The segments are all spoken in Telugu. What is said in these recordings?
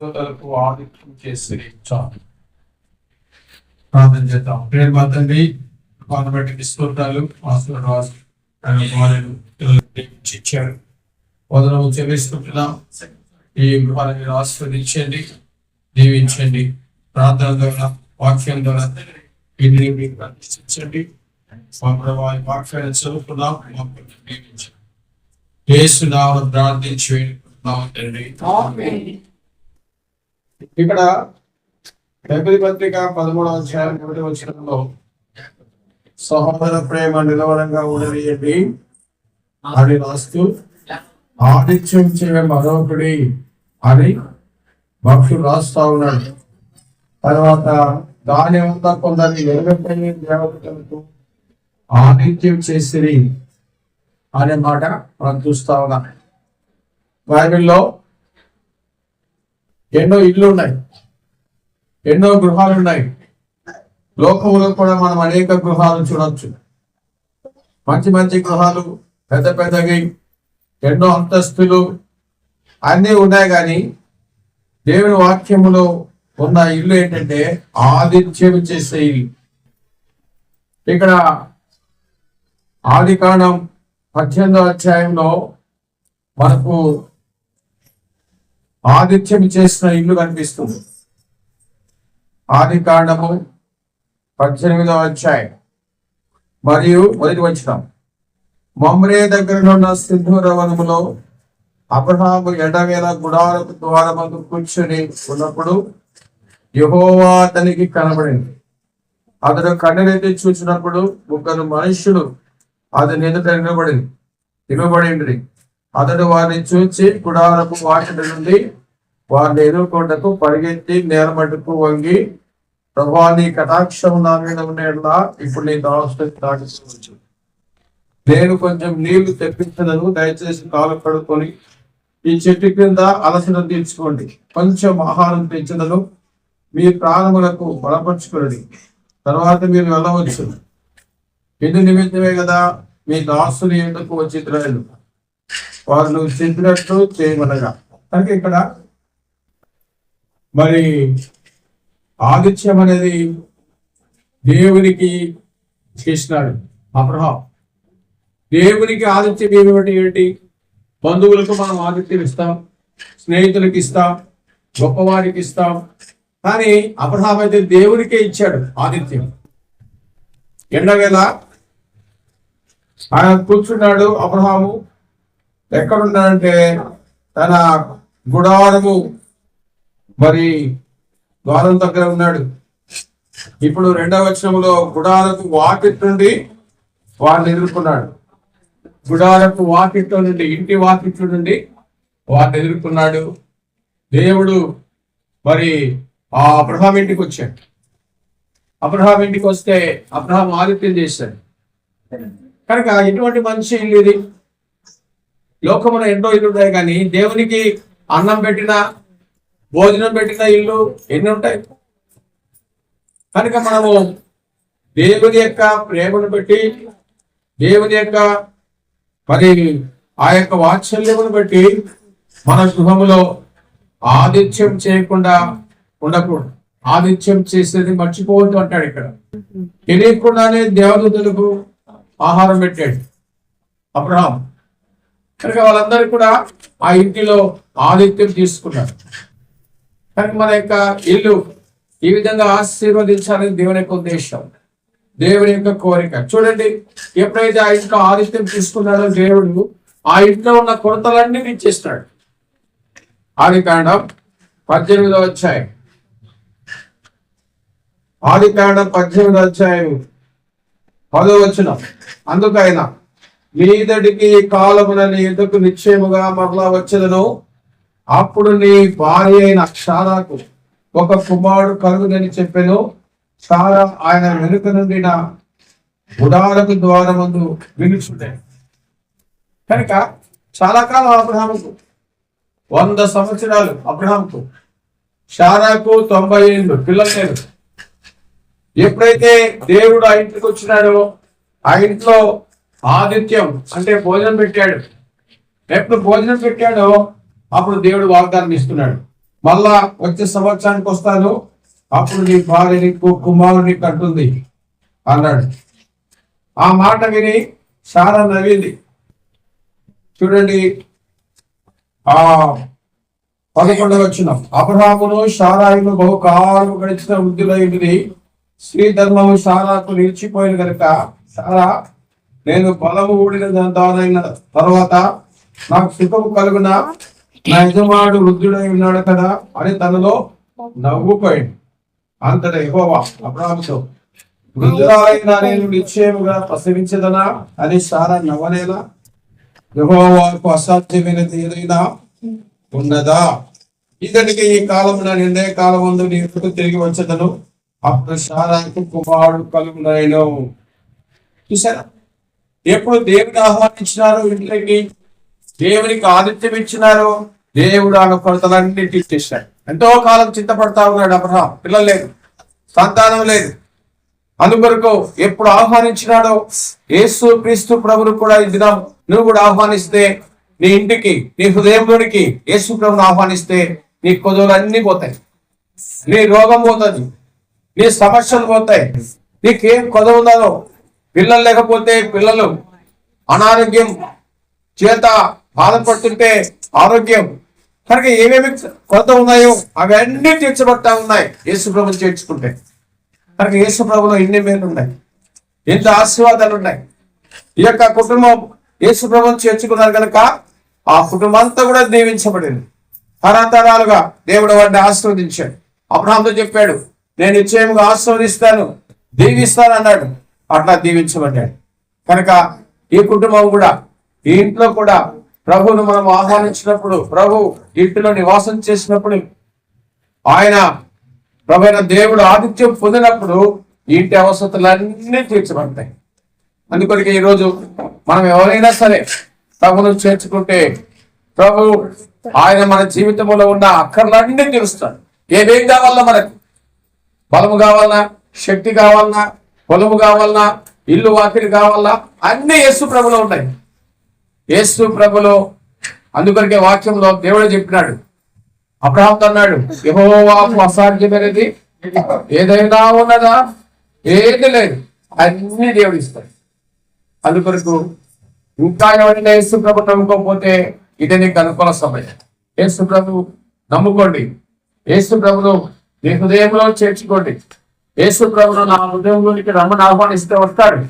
తలకు ఆదిత్యం చేసి చాలు. ప్రార్థన చేద్దాం. ప్రేమ మా తండ్రి వాళ్ళని బట్టి స్తోత్రాలు మాస్టర్ రాజు ఆయన కుమారుడు పిల్లలకి ఇచ్చారు. వదనము చెల్లిస్తుంటున్నాం ఈ గృహాన్ని మీరు ఆస్వాదించండి దీవించండి. ప్రార్థన ద్వారా వాక్యం ద్వారా ఇది మీకు అందించండి మా ప్రభావ ఈ వాక్యాన్ని చదువుకున్నాం మాకు దీవించండి. యేసునామమున ప్రార్థించి వేడుకుంటున్నాం తండ్రి. ఇక్కడ బైబిల్ పత్రిక పదమూడవ అధ్యాయం ఒకటి వచ్చినంలో సహోదర ప్రేమ నిలవడంగా ఉండనియండి అని రాస్తూ ఆదిత్యం చేయ మరొకడి అని భక్తుడు రాస్తా ఉన్నాడు. తర్వాత దాని అంతా కొందరిని వెలుగొట్టని దేవతలకు ఆదిత్యం చేసిరి అనే మాట మనం చూస్తా ఉన్నాం బైబిల్లో ఎన్నో ఇళ్ళు ఉన్నాయి ఎన్నో గృహాలు ఉన్నాయి లోకములో కూడా మనం అనేక గృహాలు చూడొచ్చు. మంచి మంచి గృహాలు పెద్ద పెద్దవి ఎన్నో అంతస్తులు అన్నీ ఉన్నాయి కానీ దేవుని వాక్యములో ఉన్న ఇల్లు ఏంటంటే ఆదిత్యం చేసే ఇల్లు. ఇక్కడ ఆది కాండం పద్దెనిమిదో అధ్యాయంలో మనకు ఆదిత్యం చేసిన ఇల్లు కనిపిస్తుంది. ఆది కాండము పద్దెనిమిదవ అధ్యాయం. మరియు మొదటి వచ్చిన మమ్రే దగ్గర ఉన్న సింధూర వనములో అబ్రహాము ఎడవేల గుడారపు ద్వారమందు కూర్చొని ఉన్నప్పుడు యహోవా అతనికి కనబడింది. అతడు కన్నెరెత్తి చూసినప్పుడు ముగ్గురు మనుష్యుడు అతని ఎదుట నిలబడింది. నిలబడింది అతడు వారిని చూచి గుడారపు వాటి నుండి వారిని ఎదుర్కొంటకు పరిగెత్తి నేరమటుకు వంగి ప్రభా నీ కటాక్షం నా మీద ఉండేలా ఇప్పుడు నీ దాసు దాటించవచ్చు. నేను కొంచెం నీళ్ళు తెప్పించదను దయచేసి కాలు కడుక్కొని ఈ చెట్టు కింద అలసట తీర్చుకోండి. కొంచెం ఆహారం తెచ్చదను మీ ప్రాణములకు బలపరుచుకోండి తర్వాత మీరు వెళ్ళవచ్చు. ఇందు నిమిత్తమే కదా మీ దాసులు ఎందుకు వచ్చి వారు నువ్వు చెప్పినట్టు చేయమనగా. కనుక ఇక్కడ మరి ఆదిత్యం అనేది దేవునికి చేసినాడు అబ్రహాం. దేవునికి ఆదిత్యం ఏమిటి ఏంటి? బంధువులకు మనం ఆదిత్యం ఇస్తాం స్నేహితులకు ఇస్తాం గొప్పవారికి ఇస్తాం. కానీ అబ్రహాం అయితే దేవునికే ఇచ్చాడు ఆదిత్యం. ఎండవేళ ఆయన కూర్చున్నాడు అబ్రహాము. ఎక్కడున్నాడంటే తన గుడారము మరి ద్వారం దగ్గర ఉన్నాడు. ఇప్పుడు రెండవ వచనంలో గుడాలకు వాకిట్ నుండి వారిని ఎదుర్కొన్నాడు. గుడాలకు వాకిట్లో నుండి ఇంటి వాకిట్లో నుండి వారిని ఎదుర్కొన్నాడు. దేవుడు మరి ఆ అబ్రహాం ఇంటికి వచ్చాడు. అబ్రహాం ఇంటికి వస్తే అబ్రహాం ఆదిత్యం చేశాడు. కనుక ఎటువంటి మంచి ఇల్లు ఇది లోకమున ఎన్నో ఇల్లు ఉన్నాయి కానీ దేవునికి అన్నం పెట్టిన భోజనం పెట్టిన ఇల్లు ఎన్ని ఉంటాయి? కనుక మనము దేవుని యొక్క ప్రేమను బట్టి దేవుని యొక్క మరి ఆ యొక్క వాత్సల్యమును బట్టి మన గృహములో ఆదిత్యం చేయకుండా ఉండకూడదు. ఆదిత్యం చేసేది మర్చిపోవద్దు అంటాడు ఇక్కడ. తెలియకుండానే దేవదూతలకు ఆహారం పెట్టాడు అబ్రహాం కనుక వాళ్ళందరూ కూడా ఆ ఇంటిలో ఆదిత్యం తీసుకున్నారు. కనుక మన యొక్క ఇల్లు ఈ విధంగా ఆశీర్వదించాలని దేవుని యొక్క ఉద్దేశం. దేవుని యొక్క కోరిక. చూడండి ఎప్పుడైతే ఆ ఇంట్లో ఆదిత్యం తీసుకున్నాడో దేవుడు ఆ ఇంట్లో ఉన్న కొరతలన్నీ ఇచ్చేస్తాడు ఆది కాండం పద్దెనిమిదో అధ్యాయం. ఆది కాండం పద్దెనిమిది అధ్యాయం పదో వచ్చిన అందుకైనా మీదడికి కాలమున ఎందుకు నిశ్చయముగా మరలా వచ్చేదను. అప్పుడు నీ భార్య అయిన సారాకు ఒక కుమారుడు కలుగుదని చెప్పాను. సారా ఆయన వెనుక నుండి నా ద్వారా ద్వారమందు వినుచుండే కనుక చాలా కాలం అబ్రహాముకు వంద సంవత్సరాలు అబ్రహాంకు షారాకు తొంభై ఏళ్ళు పిల్లలు లేరు. ఎప్పుడైతే దేవుడు ఆ ఇంటికి వచ్చినాడో ఆ ఇంట్లో ఆదిత్యం అంటే భోజనం పెట్టాడు. ఎప్పుడు భోజనం పెట్టాడో అప్పుడు దేవుడు వాగ్దానం ఇస్తున్నాడు. మళ్ళా వచ్చే సంవత్సరానికి వస్తాను. అప్పుడు నీ భార్య నీకు కుమారుని కట్టుంది అన్నాడు. ఆ మాట విని చాలా నవ్వింది. చూడండి ఆ పదకొండవ వచ్చిన అబ్రహామును షారాయిను బహుకాలం గడిచిన వృద్ధులైంది శ్రీ ధర్మము షారాకు నిలిచిపోయిన కనుక సారా నేను బలము ఊడిన దానైన తర్వాత నాకు సుఖము కలుగున? నా యజమానుడు వృద్ధుడై ఉన్నాడు కదా అని తనలో నవ్వుపోయింది అంతట యెహోవా అబ్రాహ్మతో వృద్ధురాలైన నేను నిశ్చయముగా ప్రసవించదనా? అని సారా నవ్వలేనా యెహోవాకు అసాధ్యమైనది ఏదైనా ఉన్నదా? ఇతనికి ఈ కాలమున నిర్ణయ కాలం ముందు నేను తిరిగి వచ్చదను? అప్పుడు సారాకు కుమారుడు కలుగునైను. చూసారా ఎప్పుడు దేవుని ఆహ్వానించినారు ఇంట్లోకి దేవునికి ఆదిత్యం ఇచ్చినారు దేవుడు ఆమె కొరతలన్నీ తీర్చేశాడు ఎంతో కాలం చింతపడతా ఉన్నాడు అబ్రహాం. పిల్లలు లేదు. సంతానం లేదు. అందుకొరకు ఎప్పుడు ఆహ్వానించినాడో యేసు క్రీస్తు ప్రభును కూడా ఈ దినం నువ్వు కూడా ఆహ్వానిస్తే నీ ఇంటికి నీ హృదయంలోనికి యేసు ప్రభుని ఆహ్వానిస్తే నీ కొదువులు అన్ని పోతాయి. నీ రోగం పోతుంది. నీ సమస్యలు పోతాయి. నీకేం కొదవుందో పిల్లలు లేకపోతే పిల్లలు అనారోగ్యం చేత బాధపడుతుంటే ఆరోగ్యం కనుక ఏమేమి కొరత ఉన్నాయో అవన్నీ తీర్చబడతా ఉన్నాయి. యేసు ప్రభుని చేర్చుకుంటే. కనుక యేసు ప్రభులో ఎన్ని మేలు ఉన్నాయి. ఎంత ఆశీర్వాదాలు ఉన్నాయి. ఈ యొక్క కుటుంబం యేసు ప్రభుని చేర్చుకున్నారు కనుక ఆ కుటుంబం అంతా కూడా దీవించబడింది. తరతరాలుగా దేవుడు వాడిని ఆశీర్వదించాడు. అబ్రహాంతో చెప్పాడు నేను నిశ్చయముగా ఆశీర్వదిస్తాను దీవిస్తాను అన్నాడు. అట్లా దీవించబడ్డాడు. కనుక ఈ కుటుంబం కూడా ఈ ఇంట్లో కూడా ప్రభువును మనం ఆహ్వానించినప్పుడు ప్రభు ఇంటిలో నివాసం చేసినప్పుడు ఆయన ప్రభైన దేవుడు ఆతిథ్యం పొందినప్పుడు ఇంటి అవసరతలన్నీ తీర్చబడతాయి. అందుకొరికి ఈరోజు మనం ఎవరైనా సరే ప్రభును చేర్చుకుంటే ప్రభు ఆయన మన జీవితంలో ఉన్న అక్కర్లన్నీ తీరుస్తాడు. ఏమేం కావాలన్నా మనకు. బలము కావాలన్నా శక్తి కావాలన్నా పొలము కావాలన్నా ఇల్లు వాకిలి కావాలన్నా అన్ని యేసు ప్రభులో ఉన్నాయి. యేసు ప్రభులో అందుకొరికే వాక్యంలో దేవుడు చెప్పినాడు. అబ్రహాం అన్నాడు యహోవాకు అసాధ్యమైనది. ఏదైనా ఉన్నదా? ఏది లేదు. అన్ని దేవుడు ఇస్తాడు. అందుకొరకు ఇంకా ఎవరైనా యేసు ప్రభు నమ్ముకోకపోతే ఇది నీకు అనుకూల సమయం. యేసు ప్రభు నమ్ముకోండి. యేసు ప్రభును మీ హృదయంలో చేర్చుకోండి. యేసు ప్రభును నా హృదయంలోనికి రమ్మని ఆహ్వానిస్తే వస్తాడు.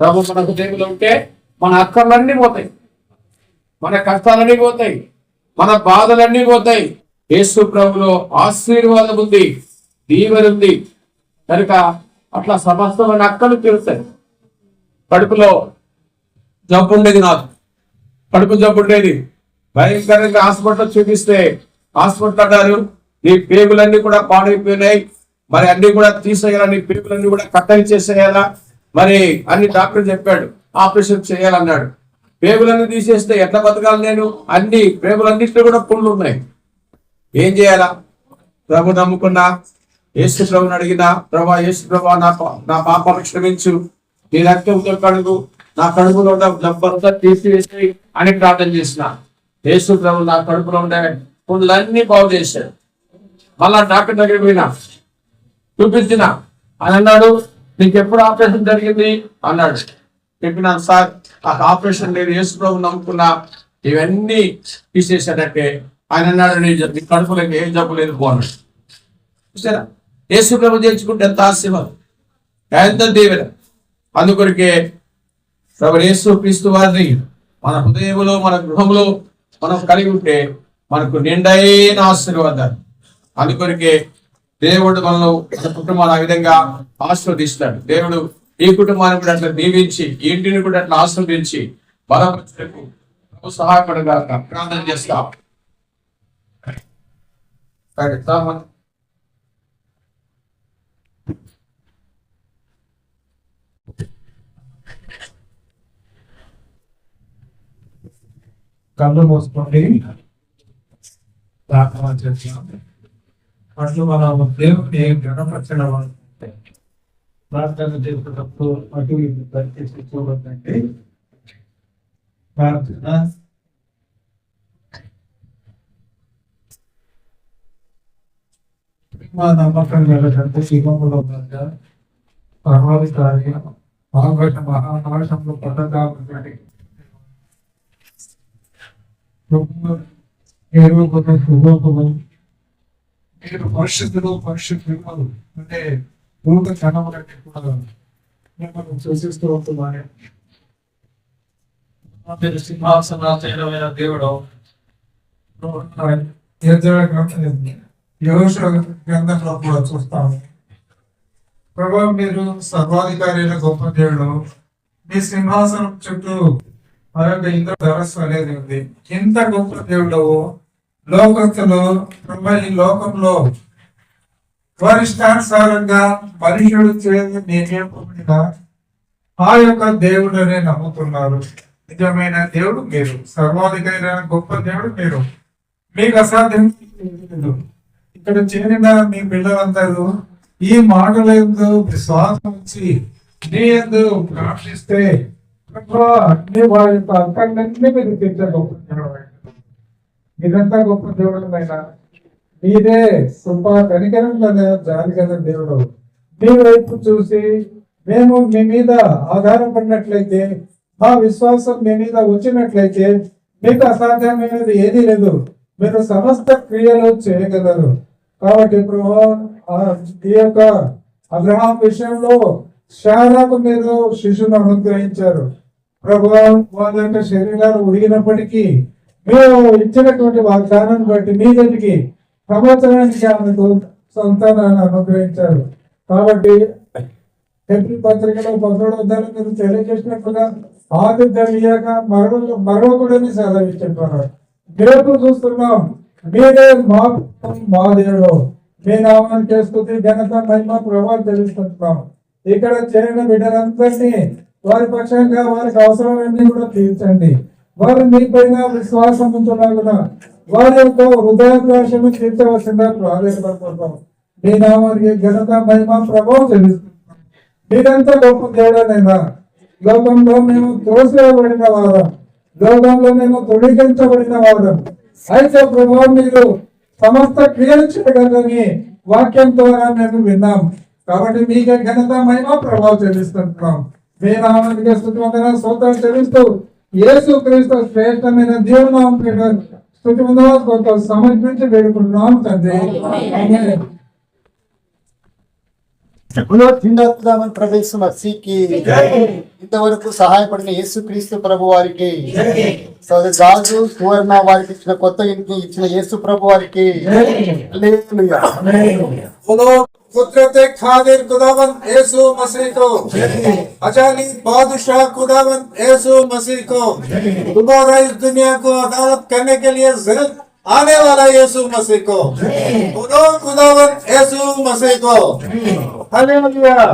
ప్రభు మన హృదయంలో ఉంటే మన అక్కర్లన్నీ పోతాయి. మన కష్టాలన్నీ పోతాయి. మన బాధలన్నీ పోతాయి. యేసు ప్రభులో ఆశీర్వాదం ఉంది. దీవెన ఉంది. కనుక అట్లా సమస్తమైన అక్కలు తీరుతాయి కడుపులో జబ్బు ఉండేది నాకు కడుపు జబ్బు ఉండేది. భయంకరంగా హాస్పిటల్ చూపిస్తే హాస్పిటల్ అన్నారు నీ పేగులన్నీ కూడా పాడైపోయినాయి. మరి అన్ని కూడా తీసేయాలా? నీ పేగులన్నీ కూడా కట్టలు చేసేయాలా? మరి అన్ని డాక్టర్ చెప్పాడు. ఆపరేషన్ చేయాలన్నాడు. పేగులన్నీ తీసేస్తే ఎట్లా బతకాలి నేను? అన్ని పేగులన్నింటిలో కూడా పుండ్లు ఉన్నాయి. ఏం చేయాలా? ప్రభు నమ్ముకున్నా యేసు ప్రభుని అడిగినా ప్రభా యేసు ప్రభా నా పా- నా పాప క్షమించు. నీ రక్తంతో కడుగు నా కడుపులో ఉన్న తీసివేసి అని ప్రార్థన చేసిన. యేసు ప్రభు నా కడుపులో ఉండే పుండ్లన్నీ బాగు చేశాడు. మళ్ళా డాక్టర్ దగ్గర పోయినా చూపించిన. అని అన్నాడు నీకు ఎప్పుడు ఆపరేషన్ జరిగింది? అన్నాడు. చెప్పినాను సార్. ఆ ఆపరేషన్ లేదు యేసు ప్రభు నమ్ముకున్నా. ఇవన్నీ తీసేశాడంటే ఆయన అన్నాడు నీ జ- నీ ఏం జబ్బు లేదు పోన్నాడు చూసారా? యేసు ప్రభు చేర్చుకుంటే ఎంత ఆశీర్వాదం? ఎంత దీవెన? అందుకొరికే ప్రభు యేసు క్రీస్తు వారిని మన హృదయంలో మన గృహంలో మనం కలిగి ఉంటే మనకు నిండైన ఆశీర్వాదాలు. అందుకొరికే దేవుడు మనలో కుటుంబాన్ని ఆ విధంగా ఆశీర్వదిస్తాడు. దేవుడు ఈ కుటుంబాన్ని కూడా అట్లా దీవించి ఇంటిని కూడా అట్లా ఆశీర్వదించి బలపరచకు సహాయపడగా ప్రార్థన చేస్తాం. కళ్ళు మూసుకోండి. ప్రార్థన చేస్తాం అట్లు మన దేవుని గణపరచడం అంటే ప్రార్థన చేసేటప్పుడు అటు ఇటు దయచేసి చూడదండి ప్రార్థన. మా నమ్మకం కలదంటే శివములో కనుక సర్వాధికారి ఆకాశ మహాకాశంలో పట్టడానికి ఏరుకున్న శుభములు మీరు పరిశుద్ధులు పరిశుద్ధులు అంటే భూత జనములకి కూడా మిమ్మల్ని సూచిస్తూ ఉంటున్నాయి మీరు సింహాసనాశైనమైన దేవుడు యోష గ్రంథంలో కూడా చూస్తాము. ప్రభా మీరు సర్వాధికారి గొప్ప దేవుడు. మీ సింహాసనం చుట్టూ ఆ యొక్క ఇంద్ర ధరస్సు అనేది ఉంది. ఇంత గొప్ప దేవుడు లోకస్తులు ప్రభా ఈ లోకంలో వారి ఇష్టానుసారంగా మనుషుడు చేయని నియమమైన ఆ యొక్క దేవుడనే నమ్ముతున్నారు. నిజమైన దేవుడు మీరు. సర్వాధికారైన గొప్ప దేవుడు మీరు. మీకు అసాధ్యం లేదు. ఇక్కడ చేరిన మీ పిల్లలందరూ ఈ మాటల ఎందు విశ్వాసం వచ్చి నీ ఎందు ప్రార్థిస్తే నీ వారి యొక్క అర్థాలన్నీ మీరు తీర్చే గొప్ప దేవుడు ఇదంతా గొప్ప దేవుడమైనా మీదే కృప కనికరం కదా జాలి కదా దేవుడు. మీ వైపు చూసి మేము మీ మీద ఆధారపడినట్లయితే మా విశ్వాసం మీ మీద వచ్చినట్లయితే మీకు అసాధ్యమైనది ఏదీ లేదు. మీరు సమస్త క్రియలు చేయగలరు. కాబట్టి ప్రభు ఈ యొక్క అబ్రహాం విషయంలో శారాకు మీరు శిశువును అనుగ్రహించారు. ప్రభు వారి యొక్క శరీరాలు ఉడిగినప్పటికీ మీరు ఇచ్చినటువంటి వాగ్దానాన్ని బట్టి మీ దగ్గరికి ప్రవచనానికి ఆమెకు సంతానాన్ని అనుగ్రహించారు. కాబట్టి ఏప్రిల్ పత్రికలో పదమూడు వందలు మీరు తెలియజేసినట్టుగా ఆది ఇయ్యాక మరవ మరవకూడని సెలవు చెప్పారు రేపు చూస్తున్నాం. మీరే మా మా దేవుడు మీ నామం స్తుతి ఘనత మహిమ ప్రభావం తెలుస్తున్నాం ఇక్కడ చేరిన బిడ్డలందరినీ వారి పక్షంగా వారికి అవసరమైన కూడా తీర్చండి. వారు మీ పైన విశ్వాసం ఉంచులాగున వారి యొక్క హృదయాభిలాషను తీర్చవలసిందా ప్రాధాన్యపడుతున్నాం మీ నామానికి ఘనత మహిమ ప్రభావం తెలుస్తున్నాం మీరంతా గొప్ప దేవుడనైనా లోకంలో మేము తోసివేయబడిన వారం. లోకంలో మేము తొలగించబడిన వారం. అయితే ప్రభావం మీరు సమస్త క్రియలు చేయగలని వాక్యం ద్వారా మేము విన్నాం. కాబట్టి మీకే ఘనత మహిమ ప్రభావం చెల్లిస్తున్నాం. మీ నామానికి స్థుతి వందన స్తోత్రాలు చెల్లిస్తూ యేసు క్రీస్తు శ్రేష్టమైన దేవునామం పేరు స్థుతి స్తోత్రాలు సమర్పించి వేడుకుంటున్నాం తండ్రి. పునరుద్ధామని ప్రవేశ మసీకి ఇంతవరకు సహాయపడిన యేసుక్రీస్తు ప్రభు వారికి సోదరు రాజు సువర్ణ వారికి ఇచ్చిన కొత్త ఇంటిని ఇచ్చిన యేసు ప్రభు వారికి. कुदरत खादिर खुदावन यीशु मसीह को। अजानी बादशाह खुदावन यीशु मसीह को। दोबारा इस दुनिया को अदालत करने के लिए जल्द आने वाला यीशु मसीह को। खुदावन यीशु मसीह को। हालेलुया।